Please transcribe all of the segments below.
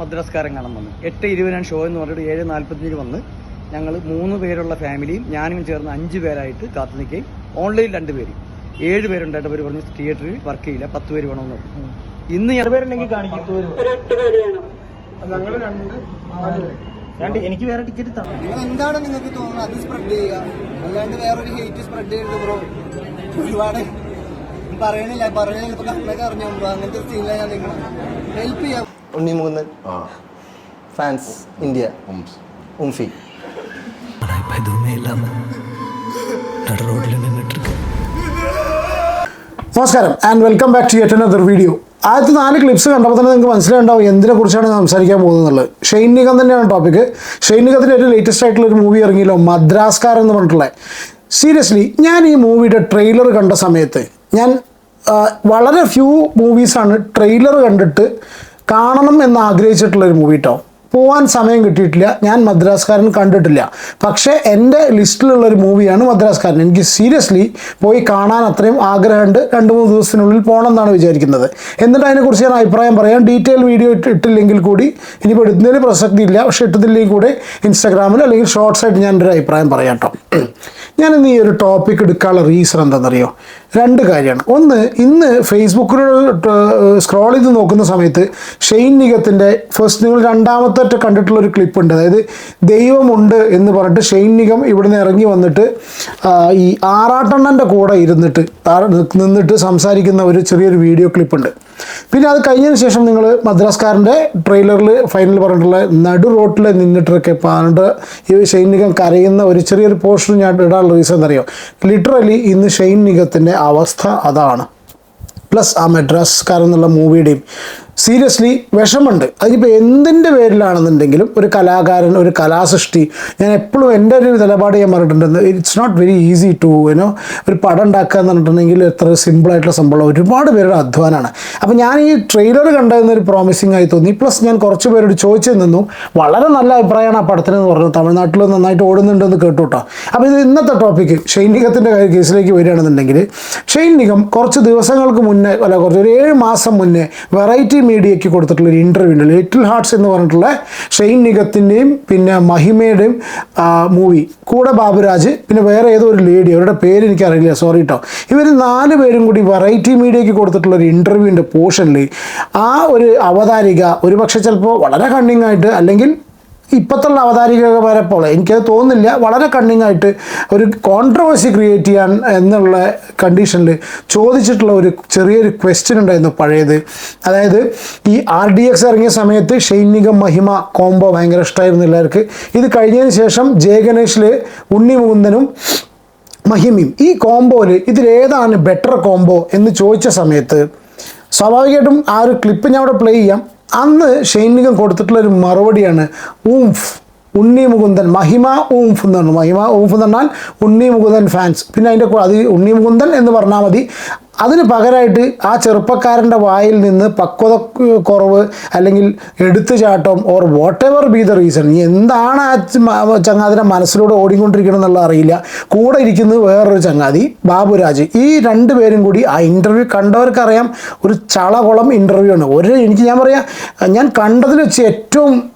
മദ്രസ്കാരം കാണാൻ വന്നു. എട്ട് ഇരുപതിനാണ് ഷോ എന്ന് പറഞ്ഞിട്ട് ഏഴ് നാൽപ്പത്തഞ്ചിന് വന്ന് ഞങ്ങൾ മൂന്ന് പേരുള്ള ഫാമിലിയും ഞാനും ചേർന്ന് അഞ്ച് പേരായിട്ട് കാത്തു നിൽക്കുകയും ഓൺലൈൻ രണ്ട് പേര്. ഏഴ് പേരുണ്ടായിട്ട് അവർ പറഞ്ഞു തിയേറ്ററിൽ വർക്ക് ചെയ്യില്ല പത്ത് പേര് വേണമെന്ന് പറഞ്ഞു. ഇന്ന് ഞാൻ പേരുണ്ടെങ്കിൽ കാണിക്കും എനിക്ക് വേറെ ടിക്കറ്റ് തന്നു എന്താണ് നിങ്ങൾക്ക് തോന്നുന്നത്? അത് സ്പ്രെഡ് ചെയ്യുക. അല്ലാണ്ട് വേറൊരു ഹേറ്റ് സ്പ്രെഡ് ചെയ്യുന്നുണ്ട് ബ്രോ ഒരുപാട് പറയണില്ല. പറയണില്ല ഇപ്പൊ കണ്ണൊക്കെ അറിഞ്ഞു അങ്ങനത്തെ സീനിലാണ് ഞാൻ നിങ്ങൾ ഹെൽപ്പ് ചെയ്യാം. ഉണ്ണിമുകുന്ദൻ. ഫാൻസ് ഇന്ത്യ ഉംഫി. നമസ്കാരം and welcome back to yet another video ആദ്യത്തെ നാല് ക്ലിപ്സ് കണ്ടപ്പോൾ തന്നെ നിങ്ങൾക്ക് മനസ്സിലായിട്ടുണ്ടാവും എന്തിനെ കുറിച്ചാണ് സംസാരിക്കാൻ പോകുന്നത് ഷെയ്ൻ നിഗം തന്നെയാണ് ടോപ്പിക് ഷെയ്ൻ നിഗത്തിന്റെ ഏറ്റവും ലേറ്റസ്റ്റ് ആയിട്ടുള്ള ഒരു മൂവി ഇറങ്ങിയല്ലോ മദ്രാസ്കാർ എന്ന് പറഞ്ഞിട്ടുള്ള. സീരിയസ്ലി ഞാൻ ഈ മൂവിയുടെ ട്രെയിലർ കണ്ട സമയത്ത് ഞാൻ വളരെ ഫ്യൂ മൂവീസാണ് ട്രെയിലർ കണ്ടിട്ട് കാണണം എന്ന് ആഗ്രഹിച്ചിട്ടുള്ള ഒരു മൂവി കേട്ടോ പോവാൻ സമയം കിട്ടിയിട്ടില്ല. ഞാൻ മദ്രാസ്കാരൻ കണ്ടിട്ടില്ല. പക്ഷേ എന്റെ ലിസ്റ്റിലുള്ള ഒരു മൂവിയാണ് മദ്രാസ്കാരൻ എനിക്ക് സീരിയസ്ലി പോയി കാണാൻ അത്രയും ആഗ്രഹമുണ്ട്. രണ്ട് മൂന്ന് ദിവസത്തിനുള്ളിൽ പോകണം എന്നാണ് വിചാരിക്കുന്നത്. എന്നിട്ട് അതിനെക്കുറിച്ച് ഞാൻ അഭിപ്രായം പറയാം. ഡീറ്റെയിൽ വീഡിയോ ഇട്ട് ഇട്ടില്ലെങ്കിൽ കൂടി ഇനിയിപ്പോൾ ഇടുന്നതിൽ പ്രസക്തി ഇല്ല പക്ഷേ ഇട്ടതില്ലെങ്കിൽ കൂടെ ഇൻസ്റ്റാഗ്രാമിൽ അല്ലെങ്കിൽ ഷോർട്സ് ആയിട്ട് ഞാൻ ഒരു അഭിപ്രായം പറയാം കേട്ടോ ഞാൻ ഈ ഒരു ടോപ്പിക് എടുക്കാനുള്ള റീസൺ എന്താണെന്നറിയോ? രണ്ട് കാര്യമാണ്. ഒന്ന് ഇന്ന് ഫേസ്ബുക്കിൽ സ്ക്രോൾ ചെയ്ത് നോക്കുന്ന സമയത്ത് ഷെയ്ൻ നിഗത്തിന്റെ ഫസ്റ്റ് നിങ്ങൾ രണ്ടാമത്തെ കണ്ടിട്ടുള്ള ഒരു ക്ലിപ്പ് ഉണ്ട്. അതായത് ദൈവമുണ്ട് എന്ന് പറഞ്ഞിട്ട് ഷെയ്ൻ നിഗം ഇവിടുന്ന് ഇറങ്ങി വന്നിട്ട് ഈ ആറാട്ടെണ്ണന്റെ കൂടെ ഇരുന്നിട്ട് നിന്നിട്ട് സംസാരിക്കുന്ന ഒരു ചെറിയൊരു വീഡിയോ ക്ലിപ്പ് ഉണ്ട്. പിന്നെ അത് കഴിഞ്ഞതിന് ശേഷം നിങ്ങൾ മദ്രാസ്കാരന്റെ ട്രെയിലറിൽ ഫൈനൽ പറഞ്ഞിട്ടുള്ള നടു റോട്ടിൽ നിന്നിട്ടൊക്കെ പാണ്ട് ഈ ഷെയ്ൻ നിഗം കരയുന്ന ഒരു ചെറിയൊരു പോർഷൻ ഞാൻ ഇടാനുള്ള റീസൺ എന്നറിയോ? ലിറ്ററലി ഇന്ന് ഷെയ്ൻ നിഗത്തിന്റെ അവസ്ഥ അതാണ്. പ്ലസ് ആ മെഡ്രാസ്കാരെന്നുള്ള മൂവിയുടെയും സീരിയസ്ലി വിഷമുണ്ട് അതിപ്പോൾ എന്തിന്റെ പേരിലാണെന്നുണ്ടെങ്കിലും ഒരു കലാകാരൻ ഒരു കലാസൃഷ്ടി ഞാൻ എപ്പോഴും എന്റെ ഒരു നിലപാട് ഞാൻ പറഞ്ഞിട്ടുണ്ട്. It's not very easy to you know ഒരു പടം ഉണ്ടാക്കുക എന്ന് പറഞ്ഞിട്ടുണ്ടെങ്കിൽ എത്ര സിമ്പിളായിട്ടുള്ള സംഭവം. ഒരുപാട് പേരുടെ അധ്വാനമാണ് അപ്പോൾ ഞാൻ ഈ ട്രെയിലർ കണ്ടതെന്നൊരു പ്രോമിസിങ് ആയി തോന്നി. പ്ലസ് ഞാൻ കുറച്ച് പേരോട് ചോദിച്ചു നിന്നു. വളരെ നല്ല അഭിപ്രായമാണ് ആ പടത്തിന് എന്ന് പറഞ്ഞു തമിഴ്നാട്ടിൽ നന്നായിട്ട് ഓടുന്നുണ്ടെന്ന് കേട്ടു കേട്ടോ അപ്പോൾ ഇത് ഇന്നത്തെ ടോപ്പിക്ക് ഷെയ്ൻ നിഗത്തിന്റെ കേസിലേക്ക് വരികയാണെന്നുണ്ടെങ്കിൽ നിഗം കുറച്ച് ദിവസങ്ങൾക്ക് മുന്നേ അല്ല കുറച്ച് ഒരു ഏഴ് മാസം മുന്നേ വെറൈറ്റി മീഡിയയ്ക്ക് കൊടുത്തിട്ടുള്ള ഒരു ഇന്റർവ്യൂ ഉണ്ട്. ലിറ്റിൽ ഹാർട്സ് എന്ന് പറഞ്ഞിട്ടുള്ള ഷെയ്ൻ നിഗത്തിന്റെയും പിന്നെ മഹിമയുടെയും മൂവി കൂടെ ബാബുരാജ് പിന്നെ വേറെ ഏതോ ഒരു ലേഡി അവരുടെ പേര് എനിക്കറിയില്ല. സോറി കേട്ടോ ഇവർ നാല് പേരും കൂടി വെറൈറ്റി മീഡിയയ്ക്ക് കൊടുത്തിട്ടുള്ള ഒരു ഇന്റർവ്യൂവിന്റെ പോർഷനിൽ ആ ഒരു അവതാരിക ഒരുപക്ഷെ ചിലപ്പോൾ വളരെ കണ്ണിങ് ആയിട്ട് അല്ലെങ്കിൽ ഇപ്പോഴത്തുള്ള അവതാരികമാരെ പോലെ. എനിക്കത് തോന്നുന്നില്ല. വളരെ കണ്ണിങ് ആയിട്ട് ഒരു കോൺട്രവേഴ്സി ക്രിയേറ്റ് ചെയ്യാൻ എന്നുള്ള കണ്ടീഷനിൽ ചോദിച്ചിട്ടുള്ള ഒരു ചെറിയൊരു ക്വസ്റ്റ്യൻ ഉണ്ടായിരുന്നു പഴയത്. അതായത് ഈ ആർ ഡി എക്സ് ഇറങ്ങിയ സമയത്ത് ഷൈനികം മഹിമ കോംബോ ഭയങ്കര ഇഷ്ടമായിരുന്നു എല്ലാവർക്ക്. ഇത് കഴിഞ്ഞതിന് ശേഷം ജയ ഗണേഷിൽ ഉണ്ണി മുകുന്ദനും മഹിമയും. ഈ കോംബോയിൽ ഇതിലേതാണ് ബെറ്റർ കോംബോ എന്ന് ചോദിച്ച സമയത്ത് സ്വാഭാവികമായിട്ടും ആ ഒരു ക്ലിപ്പ് ഞാൻ അവിടെ പ്ലേ ചെയ്യാം. അന്ന് ഷെയ്നികം കൊടുത്തിട്ടുള്ള ഒരു മറുപടിയാണ് ഊംഫ് ഉണ്ണി മുകുന്ദൻ മഹിമ ഊംഫ് എന്ന് പറഞ്ഞു. മഹിമ ഊംഫ് എന്ന് പറഞ്ഞാൽ ഉണ്ണി മുകുന്ദൻ ഫാൻസ് പിന്നെ അതിന്റെ അത് ഉണ്ണി മുകുന്ദൻ എന്ന് പറഞ്ഞാൽ മതി. അതിന് പകരമായിട്ട് ആ ചെറുപ്പക്കാരന്റെ വായിൽ നിന്ന് പക്വത കുറവ് അല്ലെങ്കിൽ എടുത്തുചാട്ടം or whatever be the reason എന്താണ് ആ ചങ്ങാതിന്റെ മനസ്സിലൂടെ ഓടിക്കൊണ്ടിരിക്കണം എന്നുള്ള അറിയില്ല. കൂടെ ഇരിക്കുന്നത് വേറൊരു ചങ്ങാതി ബാബുരാജ്. ഈ രണ്ട് പേരും കൂടി ആ ഇന്റർവ്യൂ കണ്ടവർക്കറിയാം ഒരു ചളകുളം ഇന്റർവ്യൂ ആണ്. ഒരു എനിക്ക് ഞാൻ പറയാം ഞാൻ കണ്ടതിൽ വെച്ച് ഏറ്റവും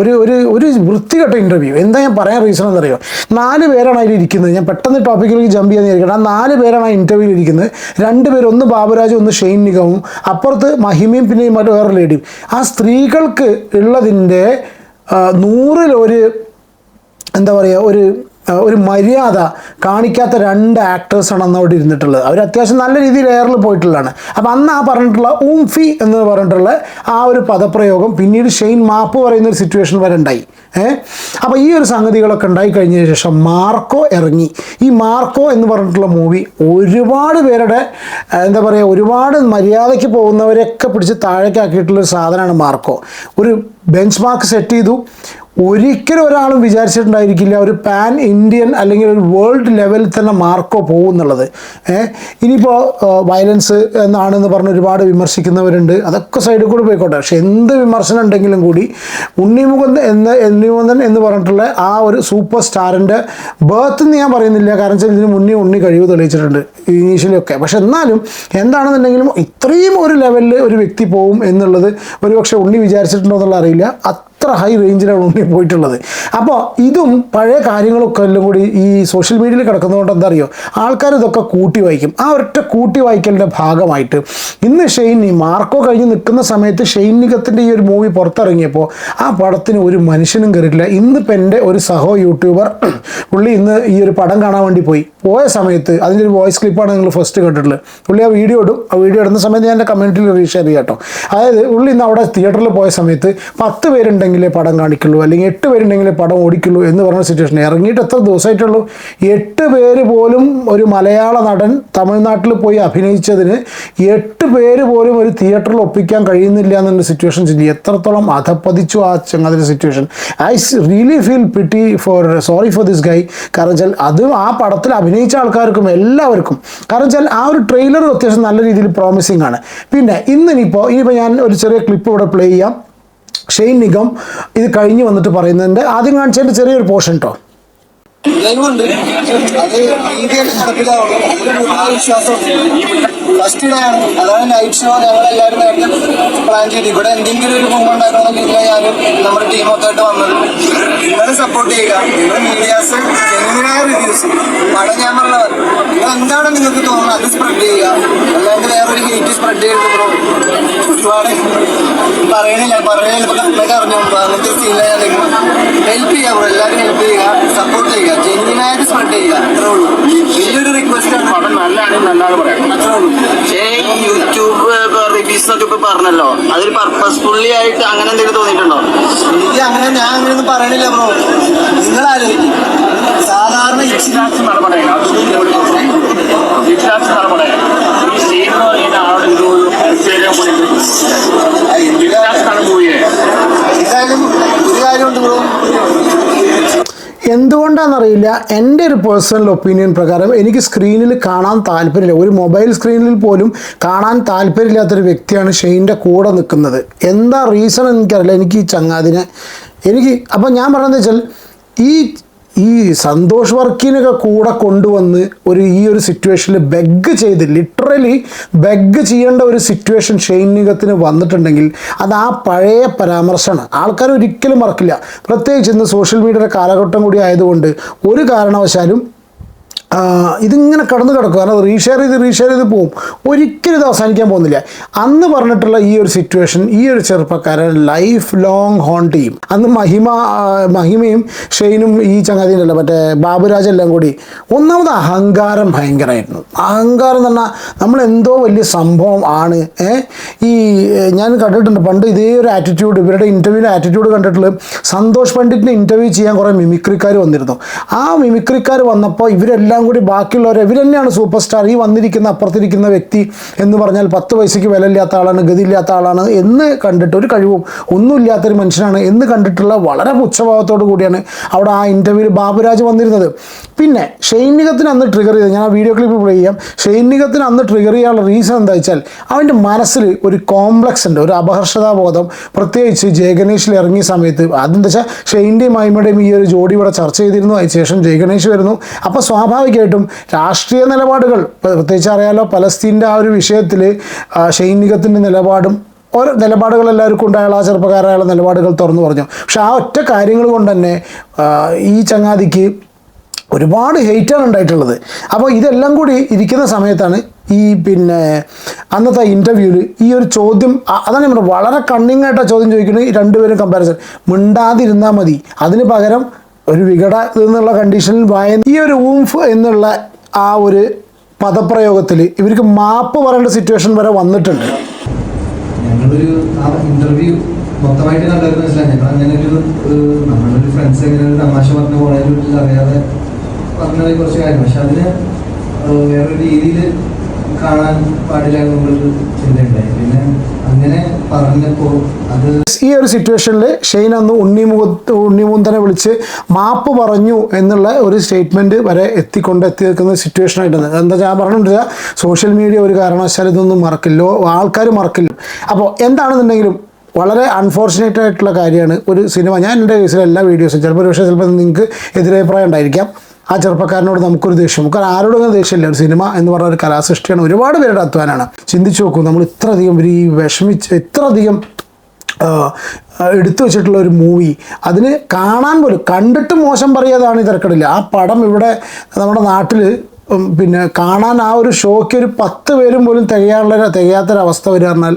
ഒരു ഒരു ഒരു വൃത്തികെട്ട ഇന്റർവ്യൂ എന്താ ഞാൻ പറയാൻ റീസൺ എന്നറിയോ നാല് പേരാണ് അതിൽ ഇരിക്കുന്നത്. ഞാൻ പെട്ടെന്ന് ടോപ്പിക്കിലേക്ക് ജമ്പ് ചെയ്യാൻ ഇരിക്കണം ആ നാല് പേരാണ് ആ ഇന്റർവ്യൂവിൽ ഇരിക്കുന്നത്. രണ്ട് പേര് ഒന്ന് ബാബുരാജും ഒന്ന് ഷെയ്ൻ നിഗവും അപ്പുറത്ത് മഹിമയും പിന്നെ മറ്റു വേറെ ലേഡിയും ആ സ്ത്രീകൾക്ക് ഉള്ളതിന്റെ നൂറിലൊരു എന്താ പറയുക ഒരു ഒരു മര്യാദ കാണിക്കാത്ത രണ്ട് ആക്ടേഴ്സാണ് അന്ന് അവിടെ ഇരുന്നിട്ടുള്ളത്. അവർ അത്യാവശ്യം നല്ല രീതിയിൽ എയറിൽ പോയിട്ടുള്ളതാണ്. അപ്പോൾ അന്ന് ആ പറഞ്ഞിട്ടുള്ള ഊംഫി എന്ന് പറഞ്ഞിട്ടുള്ള ആ ഒരു പദപ്രയോഗം പിന്നീട് ഷെയ്ൻ മാപ്പ് പറയുന്ന ഒരു സിറ്റുവേഷൻ വരെ ഉണ്ടായി. ഏഹ് അപ്പോൾ ഈ ഒരു സംഗതികളൊക്കെ ഉണ്ടായി കഴിഞ്ഞതിന് ശേഷം മാർക്കോ ഇറങ്ങി. ഈ മാർക്കോ എന്ന് പറഞ്ഞിട്ടുള്ള മൂവി ഒരുപാട് പേരുടെ എന്താ പറയുക ഒരുപാട് മര്യാദയ്ക്ക് പോകുന്നവരെയൊക്കെ പിടിച്ച് താഴേക്കാക്കിയിട്ടുള്ള ഒരു സാധനമാണ് മാർക്കോ. ഒരു ബെഞ്ച് മാർക്ക് സെറ്റ് ചെയ്തു. ഒരിക്കലും ഒരാളും വിചാരിച്ചിട്ടുണ്ടായിരിക്കില്ല ഒരു പാൻ ഇന്ത്യൻ അല്ലെങ്കിൽ ഒരു വേൾഡ് ലെവലിൽ തന്നെ മാർക്കോ പോകും എന്നുള്ളത് ഏഹ് ഇനിയിപ്പോൾ വയലൻസ് എന്നാണെന്ന് പറഞ്ഞ് ഒരുപാട് വിമർശിക്കുന്നവരുണ്ട്. അതൊക്കെ സൈഡിൽ കൂടെ പോയിക്കോട്ടെ. പക്ഷെ എന്ത് വിമർശനം ഉണ്ടെങ്കിലും കൂടി ഉണ്ണിമുകുന്ദൻ എന്ന് ഉണ്ണിമുകുന്ദൻ എന്ന് പറഞ്ഞിട്ടുള്ള ആ ഒരു സൂപ്പർ സ്റ്റാറിന്റെ ബർത്ത് എന്ന് ഞാൻ പറയുന്നില്ല. കാരണം വെച്ചാൽ ഇതിന് മുന്നേ ഉണ്ണി കഴിവ് തെളിയിച്ചിട്ടുണ്ട് ഇനീഷ്യലൊക്കെ പക്ഷെ എന്നാലും എന്താണെന്നുണ്ടെങ്കിലും ഇത്രയും ഒരു ലെവലിൽ ഒരു വ്യക്തി പോകും എന്നുള്ളത് ഒരു പക്ഷേ ഉണ്ണി വിചാരിച്ചിട്ടുണ്ടോ എന്നുള്ള അറിയില്ല. അത്ര ഹൈ റേഞ്ചിലാണ് ഉണ്ണി പോയിട്ടുള്ളത്. അപ്പോൾ ഇതും പഴയ കാര്യങ്ങളൊക്കെ എല്ലാം കൂടി ഈ സോഷ്യൽ മീഡിയയിൽ കിടക്കുന്നതുകൊണ്ട് എന്താ അറിയോ? ആൾക്കാർ ഇതൊക്കെ കൂട്ടി വായിക്കും. ആ ഒറ്റ കൂട്ടി വായിക്കലിന്റെ ഭാഗമായിട്ട് ഇന്ന് ഷെയ്നി മാർക്കോ കഴിഞ്ഞ് നിൽക്കുന്ന സമയത്ത് ഷെയ്നികത്തിന്റെ ഈ ഒരു മൂവി പുറത്തിറങ്ങിയപ്പോൾ ആ പടത്തിന് ഒരു മനുഷ്യനും കയറിയിട്ടില്ല ഇന്നിപ്പോൾ എന്റെ ഒരു സഹോ യൂട്യൂബർ പുള്ളി ഇന്ന് ഈ ഒരു പടം കാണാൻ വേണ്ടി പോയി. പോയ സമയത്ത് അതിന്റെ ഒരു വോയിസ് ക്ലിപ്പാണ് നിങ്ങൾ ഫസ്റ്റ് കേട്ടിട്ടുള്ളത് പുള്ളി ആ വീഡിയോ ഇടും. ആ വീഡിയോ ഇടുന്ന സമയത്ത് ഞാൻ എന്റെ കമ്മ്യൂണിറ്റിയിൽ റീഷെയർ ചെയ്യാം കേട്ടോ അതായത് പുള്ളി ഇന്ന് അവിടെ തിയേറ്ററിൽ പോയ സമയത്ത് പത്ത് പേരുണ്ടെങ്കിലേ പടം കാണിക്കുള്ളൂ അല്ലെങ്കിൽ എട്ട് പേരുണ്ടെങ്കിലേ പടം ഓടിക്കുള്ളൂ എന്ന് പറഞ്ഞ സിറ്റുവേഷൻ ഇറങ്ങിയിട്ട് എത്ര ദിവസമായിട്ടുള്ളൂ? എട്ട് പേര് പോലും ഒരു മലയാള നടൻ തമിഴ്നാട്ടിൽ പോയി അഭിനയിച്ചതിന് എട്ട് പേര് പോലും ഒരു തിയേറ്ററിൽ ഒപ്പിക്കാൻ കഴിയുന്നില്ല എന്നുള്ള സിറ്റുവേഷൻ ചിന്തി. എത്രത്തോളം അധപ്പതിച്ചു ആ ചങ്ങാതിന്റെ situation I really feel pity for sorry for this guy കാരണം വെച്ചാൽ അത് ആ പടത്തിൽ അഭിനയിച്ച ആൾക്കാർക്കും എല്ലാവർക്കും. കാരണം വെച്ചാൽ ആ ഒരു ട്രെയിലർ അത്യാവശ്യം നല്ല രീതിയിൽ പ്രോമിസിങ് ആണ്. പിന്നെ ഇന്നിനിപ്പോൾ ഇനിയിപ്പോൾ ഞാൻ ഒരു ചെറിയ ക്ലിപ്പ് ഇവിടെ പ്ലേ ചെയ്യാം. ഷെയ്ൻ നിഗം ഇത് കഴിഞ്ഞ് വന്നിട്ട് പറയുന്നതിന്റെ ആദ്യം കാണിച്ചതിന്റെ ചെറിയൊരു പോർഷൻ കേട്ടോ ലൈവുണ്ട് ഫസ്റ്റ് ഷോ പ്ലാൻ ഇവിടെ എന്തെങ്കിലും ഒരു മുമ്പ് ഉണ്ടാക്കണമെന്നില്ല ഞാനും നമ്മുടെ ടീമൊക്കെ ആയിട്ട് വന്നത്. സപ്പോർട്ട് ചെയ്യുക. മീഡിയാസ് ജെന്യൂനായ റിവ്യൂസ് പടം ഞാൻ പറഞ്ഞത് നിങ്ങൾക്ക് തോന്നുന്നത്? അത് സ്പ്രെഡ് ചെയ്യുക. അല്ലാണ്ട് വേറൊരു ഹീറ്റ് സ്പ്രെഡ് ചെയ്യരുത് ഒരുപാട് പറയണില്ല പറയണില്ല ഇപ്പൊ അറിഞ്ഞു അങ്ങനത്തെ ഹെൽപ്പ് ചെയ്യുക എല്ലാവരും ഹെൽപ്പ് ചെയ്യുക സപ്പോർട്ട് ചെയ്യുക ജെന്യനായിട്ട് സ്പ്രെഡ് ചെയ്യുക അത്രേ ഉള്ളൂ. വലിയൊരു റിക്വസ്റ്റ് ആണ്. പടം നല്ലതാണെങ്കിൽ നല്ലതാണ് പറയാം അത്രേ ഉള്ളൂ. പക്ഷേ യൂട്യൂബ് റിവ്യൂസ് ഇപ്പൊ പറഞ്ഞല്ലോ അതൊരു പർപ്പസ്ഫുള്ളി ആയിട്ട് അങ്ങനെ എന്തെങ്കിലും തോന്നിയിട്ടുണ്ടോ? എനിക്ക് അങ്ങനെ ഞാൻ അങ്ങനെയൊന്നും പറയണില്ല ബ്രോ നിങ്ങൾ ആലോചിക്കും. സാധാരണ ഇച്ചിരി ജിറ്റാസ് എന്തുകൊണ്ടാണെന്നറിയില്ല. എന്റെ ഒരു പേഴ്സണൽ ഒപ്പീനിയൻ പ്രകാരം എനിക്ക് സ്ക്രീനിൽ കാണാൻ താല്പര്യമില്ല. ഒരു മൊബൈൽ സ്ക്രീനിൽ പോലും കാണാൻ താല്പര്യമില്ലാത്തൊരു വ്യക്തിയാണ് ഷെയ്ന്റെ കൂടെ നിൽക്കുന്നത്. എന്താ റീസൺ എനിക്കറിയില്ല. എനിക്ക് ഈ ചങ്ങാതിനെ എനിക്ക് അപ്പം ഞാൻ പറയുന്നത് വെച്ചാൽ ഈ ഈ സന്തോഷ് വർക്കിനൊക്കെ കൂടെ കൊണ്ടുവന്ന് ഒരു ഈ ഒരു സിറ്റുവേഷനിൽ ബെഗ് ചെയ്ത് ലിറ്ററലി ബെഗ് ചെയ്യേണ്ട ഒരു സിറ്റുവേഷൻ ഷൈനികത്തിന് വന്നിട്ടുണ്ടെങ്കിൽ അത് ആ പഴയ പരാമർശമാണ്. ആൾക്കാർ ഒരിക്കലും മറക്കില്ല. പ്രത്യേകിച്ച് ഇന്ന് സോഷ്യൽ മീഡിയയുടെ കാലഘട്ടം കൂടി ആയതുകൊണ്ട് ഒരു കാരണവശാലും ഇതിങ്ങനെ കടന്നു കിടക്കും. കാരണം റീഷെയർ ചെയ്ത് റീഷെയർ ചെയ്ത് പോകും ഒരിക്കലും ഇത് അവസാനിക്കാൻ പോകുന്നില്ല. അന്ന് പറഞ്ഞിട്ടുള്ള ഈ ഒരു സിറ്റുവേഷൻ ഈ ഒരു ചെറുപ്പക്കാരൻ ലൈഫ് ലോങ് ഹോണ്ട് ചെയ്യും അന്ന് മഹിമ മഹിമയും ഷെയ്നും ഈ ചങ്ങാതിയിലല്ല മറ്റേ ബാബുരാജ് എല്ലാം കൂടി. ഒന്നാമത് അഹങ്കാരം ഭയങ്കരമായിരുന്നു അഹങ്കാരം എന്ന് പറഞ്ഞാൽ നമ്മൾ എന്തോ വലിയ സംഭവം ആണ്. ഈ ഞാൻ കണ്ടിട്ടുണ്ട് പണ്ട് ഇതേ ഒരു ആറ്റിറ്റ്യൂഡ് ഇവരുടെ ഇന്റർവ്യൂവിന്റെ ആറ്റിറ്റ്യൂഡ് കണ്ടിട്ടുള്ളത് സന്തോഷ് പണ്ഡിറ്റിനെ ഇന്റർവ്യൂ ചെയ്യാൻ കുറേ മിമിക്രിക്കാർ വന്നിരുന്നു. ആ മിമിക്രിക്കാർ വന്നപ്പോൾ ഇവരെല്ലാം കൂടി ബാക്കിയുള്ളവർ ഇവർ തന്നെയാണ് സൂപ്പർ സ്റ്റാർ ഈ വന്നിരിക്കുന്ന അപ്പുറത്തിരിക്കുന്ന വ്യക്തി എന്ന് പറഞ്ഞാൽ പത്ത് പൈസയ്ക്ക് വില ഇല്ലാത്ത ആളാണ് ഗതിയില്ലാത്ത ആളാണ് എന്ന് കണ്ടിട്ട് ഒരു കഴിവും ഒന്നുമില്ലാത്തൊരു മനുഷ്യനാണ് എന്ന് കണ്ടിട്ടുള്ള വളരെ പുച്ഛഭാവത്തോടു കൂടിയാണ് അവിടെ ആ ഇന്റർവ്യൂവിൽ ബാബുരാജ് വന്നിരുന്നത്. പിന്നെ ഷൈനികത്തിന് അന്ന് ട്രിഗർ ചെയ്ത് ഞാൻ ആ വീഡിയോ ക്ലിപ്പ് പ്ലേ ചെയ്യാം. ഷൈനികത്തിന് അന്ന് ട്രിഗർ ചെയ്യാനുള്ള റീസൺ എന്താ വെച്ചാൽ അവന്റെ മനസ്സിൽ ഒരു കോംപ്ലക്സ് ഉണ്ട് ഒരു അപഹർഷതാബോധം. പ്രത്യേകിച്ച് ജയഗണേഷിൽ ഇറങ്ങിയ സമയത്ത് അതെന്താ വെച്ചാൽ ഷെയിന്റെയും മൈമയുടെയും ഈ ഒരു ജോഡി ഇവിടെ ചർച്ച ചെയ്തിരുന്നു അതിന് ശേഷം ജയഗണേഷ് വരുന്നു. അപ്പോൾ സ്വാഭാവികമായിട്ടും രാഷ്ട്രീയ നിലപാടുകൾ പ്രത്യേകിച്ച് അറിയാലോ പലസ്തീന്റെ ആ ഒരു വിഷയത്തിൽ ഷൈനികത്തിന്റെ നിലപാടും ഓരോ നിലപാടുകൾ എല്ലാവർക്കും ഉണ്ടായുള്ള ആ ചെറുപ്പക്കാരായുള്ള നിലപാടുകൾ തുറന്നു പറഞ്ഞു. പക്ഷെ ആ ഒറ്റ കാര്യങ്ങൾ കൊണ്ട് തന്നെ ഈ ചങ്ങാതിക്ക് ഒരുപാട് ഹെയ്റ്റാണ് ഉണ്ടായിട്ടുള്ളത്. അപ്പോൾ ഇതെല്ലാം കൂടി ഇരിക്കുന്ന സമയത്താണ് ഈ പിന്നെ അന്നത്തെ ഇന്റർവ്യൂവിൽ ഈ ഒരു ചോദ്യം അതാണ് ഞാൻ വളരെ കണ്ണിങ് ചോദ്യം ചോദിക്കുന്നത് രണ്ടുപേരും കമ്പാരിസൺ മിണ്ടാതിരുന്നാൽ മതി. അതിന് പകരം ഒരു വികട എന്നുള്ള കണ്ടീഷനിൽ വായ ഈ ഒരു ഊംഫ് എന്നുള്ള ആ ഒരു പദപ്രയോഗത്തിൽ ഇവർക്ക് മാപ്പ് പറയേണ്ട സിറ്റുവേഷൻ വരെ വന്നിട്ടുണ്ട്. ഞങ്ങളൊരു ആ ഇന്റർവ്യൂ മൊത്തമായിട്ട് കണ്ടായിരുന്നു വെച്ചാൽ ഞങ്ങൾ അങ്ങനെ ഒരു നമ്മളൊരു ഫ്രണ്ട്സ് എങ്ങനെ ഒരു തമാശ പറഞ്ഞ പോലെ അറിയാതെ പറഞ്ഞ കുറച്ച് കാര്യം പക്ഷെ അതിന് വേറൊരു രീതിയിൽ പിന്നെ അങ്ങനെ ഈ ഒരു സിറ്റുവേഷനിൽ ഷെയ്ൻ അന്ന് ഉണ്ണിമുഖത്ത് ഉണ്ണിമുന്തനെ വിളിച്ച് മാപ്പ് പറഞ്ഞു എന്നുള്ള ഒരു സ്റ്റേറ്റ്മെന്റ് വരെ എത്തിക്കൊണ്ട് എത്തി നിൽക്കുന്ന സിറ്റുവേഷൻ ആയിട്ടുണ്ട് എന്താ ഞാൻ പറഞ്ഞിട്ടില്ല സോഷ്യൽ മീഡിയ ഒരു കാരണവശാലും ഇതൊന്നും മറക്കില്ലോ. ആൾക്കാർ മറക്കില്ല. അപ്പോൾ എന്താണെന്നുണ്ടെങ്കിലും വളരെ അൺഫോർച്ചുനേറ്റ് ആയിട്ടുള്ള കാര്യമാണ് ഒരു സിനിമ ഞാൻ എന്റെ കേസിൽ എല്ലാ വീഡിയോസും ചിലപ്പോൾ ഒരു പക്ഷേ ചിലപ്പോൾ നിങ്ങൾക്ക് എതിരഭിപ്രായം ഉണ്ടായിരിക്കാം. ആ ചെറുപ്പക്കാരനോട് നമുക്കൊരു ദേഷ്യം. നമുക്ക് ആരോടും അങ്ങനെ ദേഷ്യമില്ല. ഒരു സിനിമ എന്ന് പറഞ്ഞ ഒരു കലാസൃഷ്ടിയാണ് ഒരുപാട് പേരുടെ അധ്വാനമാണ് ചിന്തിച്ചു നോക്കൂ നമ്മൾ ഇത്രയധികം ഈ വിഷമിച്ച് ഇത്രയധികം എടുത്തു വെച്ചിട്ടുള്ള ഒരു മൂവി അതിന് കാണാൻ പോലും കണ്ടിട്ട് മോശം പറയാതാണ് ഈ തിരക്കടില്ല ആ പടം ഇവിടെ നമ്മുടെ നാട്ടിൽ പിന്നെ കാണാൻ ആ ഒരു ഷോയ്ക്ക് ഒരു പത്ത് പേരും പോലും തികയാനുള്ള തികയാത്തൊരവസ്ഥ വരിക പറഞ്ഞാൽ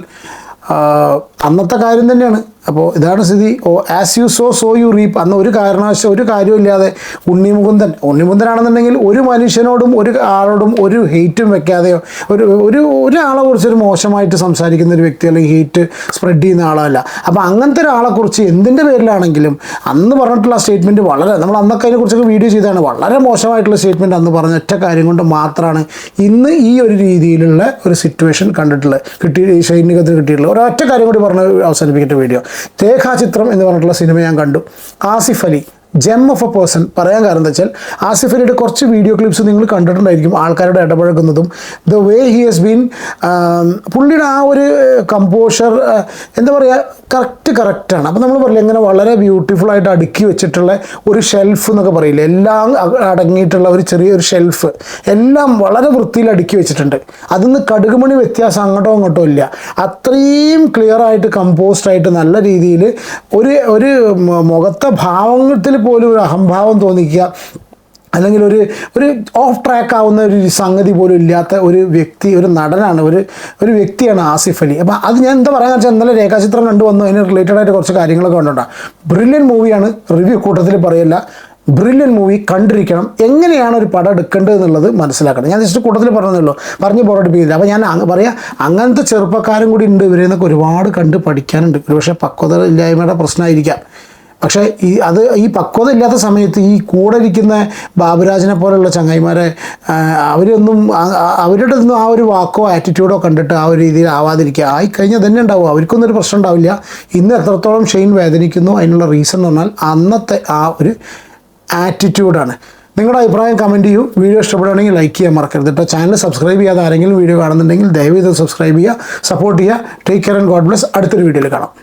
അന്നത്തെ കാര്യം തന്നെയാണ്. അപ്പോൾ ഇതാണ് സ്ഥിതി. ഓ as you sow so you reap അന്ന് ഒരു കാരണവശ ഒരു കാര്യമില്ലാതെ ഉണ്ണിമുകുന്ദൻ ഉണ്ണിമുകുന്ദനാണെന്നുണ്ടെങ്കിൽ ഒരു മനുഷ്യനോടും ഒരു ആളോടും ഒരു ഹെയ്റ്റും വെക്കാതെയോ ഒരു ഒരു ഒരാളെ കുറിച്ചൊരു മോശമായിട്ട് സംസാരിക്കുന്ന ഒരു വ്യക്തി അല്ലെങ്കിൽ ഹെയ്റ്റ് സ്പ്രെഡ് ചെയ്യുന്ന ആളല്ല. അപ്പോൾ അങ്ങനത്തെ ഒരാളെക്കുറിച്ച് എന്തിന്റെ പേരിലാണെങ്കിലും അന്ന് പറഞ്ഞിട്ടുള്ള സ്റ്റേറ്റ്മെന്റ് വളരെ നമ്മൾ അന്നൊക്കെ അതിനെക്കുറിച്ചൊക്കെ വീഡിയോ ചെയ്താണ് വളരെ മോശമായിട്ടുള്ള സ്റ്റേറ്റ്മെന്റ് അന്ന് പറഞ്ഞ ഒറ്റ കാര്യം കൊണ്ട് മാത്രമാണ് ഇന്ന് ഈ ഒരു രീതിയിലുള്ള ഒരു സിറ്റുവേഷൻ കണ്ടിട്ടുള്ളത്. കിട്ടി സൈനികത്തിന് കിട്ടിയിട്ടുള്ളത് ഒരൊറ്റ കാര്യം കൂടി പറഞ്ഞ് അവസാനിപ്പിക്കേണ്ട വീഡിയോ രേഖാചിത്രം എന്ന് പറഞ്ഞിട്ടുള്ള സിനിമ ഞാൻ കണ്ടു. Asif Ali. Gem of a person പറയാൻ കാരണം എന്താ വെച്ചാൽ ആസിഫ് അലിയുടെ കുറച്ച് വീഡിയോ ക്ലിപ്സ് നിങ്ങൾ കണ്ടിട്ടുണ്ടായിരിക്കും ആൾക്കാരുടെ ഇടപഴകുന്നതും. The way he has been പുള്ളിയുടെ ആ ഒരു കമ്പോഷർ എന്താ പറയുക കറക്റ്റ് കറക്റ്റാണ് അപ്പോൾ നമ്മൾ പറയില്ല ഇങ്ങനെ വളരെ ബ്യൂട്ടിഫുൾ ആയിട്ട് അടുക്കി വെച്ചിട്ടുള്ള ഒരു ഷെൽഫ് എന്നൊക്കെ പറയില്ലേ. എല്ലാം അടങ്ങിയിട്ടുള്ള ഒരു ചെറിയൊരു ഷെൽഫ് എല്ലാം വളരെ വൃത്തിയിൽ അടുക്കി വെച്ചിട്ടുണ്ട്. അതിന്ന് കടുകുമണി വ്യത്യാസം അങ്ങോട്ടോ അങ്ങോട്ടോ ഇല്ല. അത്രയും ക്ലിയർ ആയിട്ട് കമ്പോസ്ഡ് ആയിട്ട് നല്ല രീതിയിൽ ഒരു ഒരു മുഖത്തെ ഭാവത്തിൽ പോലും ഒരു അഹംഭാവം തോന്നിക്കുക അല്ലെങ്കിൽ ഒരു ഒരു ഓഫ് ട്രാക്ക് ആവുന്ന ഒരു സംഗതി പോലും ഇല്ലാത്ത ഒരു വ്യക്തി ഒരു നടനാണ് ഒരു ഒരു വ്യക്തിയാണ് ആസിഫ് അലി. അപ്പോൾ അത് ഞാൻ എന്താ പറയാന്ന് വെച്ചാൽ ഇന്നലെ രേഖാചിത്രം കണ്ടു വന്നു അതിന് റിലേറ്റഡ് ആയിട്ട് കുറച്ച് കാര്യങ്ങളൊക്കെ കണ്ടോണ്ടാണ് ബ്രില്യൻ മൂവിയാണ് റിവ്യൂ കൂട്ടത്തിൽ പറയില്ല. ബ്രില്യൻ മൂവി കണ്ടിരിക്കണം. എങ്ങനെയാണ് ഒരു പടം എടുക്കേണ്ടത് എന്നുള്ളത് മനസ്സിലാക്കണം. ഞാൻ ജസ്റ്റ് കൂട്ടത്തിൽ പറഞ്ഞതല്ലോ പറഞ്ഞ് പുറപ്പെടുപ്പിക്കുന്നില്ല അപ്പോൾ ഞാൻ പറയാം അങ്ങനത്തെ ചെറുപ്പക്കാരും കൂടി ഉണ്ട്. ഇവരെ ഒരുപാട് കണ്ട് പഠിക്കാനുണ്ട്. ഒരുപക്ഷെ പക്വത ഇല്ലായ്മയുടെ പ്രശ്നമായിരിക്കാം. പക്ഷേ ഈ അത് ഈ പക്വത ഇല്ലാത്ത സമയത്ത് ഈ കൂടെ ഇരിക്കുന്ന ബാബുരാജിനെ പോലെയുള്ള ചങ്ങായിമാരെ അവരൊന്നും അവരുടെ ഒന്നും ആ ഒരു വാക്കോ ആറ്റിറ്റ്യൂഡോ കണ്ടിട്ട് ആ ഒരു രീതിയിൽ ആവാതിരിക്കുക. ആയിക്കഴിഞ്ഞാൽ തന്നെ ഉണ്ടാവും. അവർക്കൊന്നും ഒരു പ്രശ്നം ഉണ്ടാവില്ല. ഇന്ന് എത്രത്തോളം ഷെയിൻ വേദനിക്കുന്നു അതിനുള്ള റീസൺ എന്ന് പറഞ്ഞാൽ അന്നത്തെ ആ ഒരു ആറ്റിറ്റ്യൂഡാണ് നിങ്ങളുടെ അഭിപ്രായം കമന്റ് ചെയ്യൂ. വീഡിയോ ഇഷ്ടപ്പെടുകയാണെങ്കിൽ ലൈക്ക് ചെയ്യാൻ മറക്കരുത് കേട്ടോ. ചാനൽ സബ്സ്ക്രൈബ് ചെയ്യാതെ ആരെങ്കിലും വീഡിയോ കാണുന്നുണ്ടെങ്കിൽ ദയവ് ചെയ്ത് സബ്സ്ക്രൈബ് ചെയ്യുക സപ്പോർട്ട് ചെയ്യുക. Take care and god bless അടുത്തൊരു വീഡിയോയിൽ കാണാം.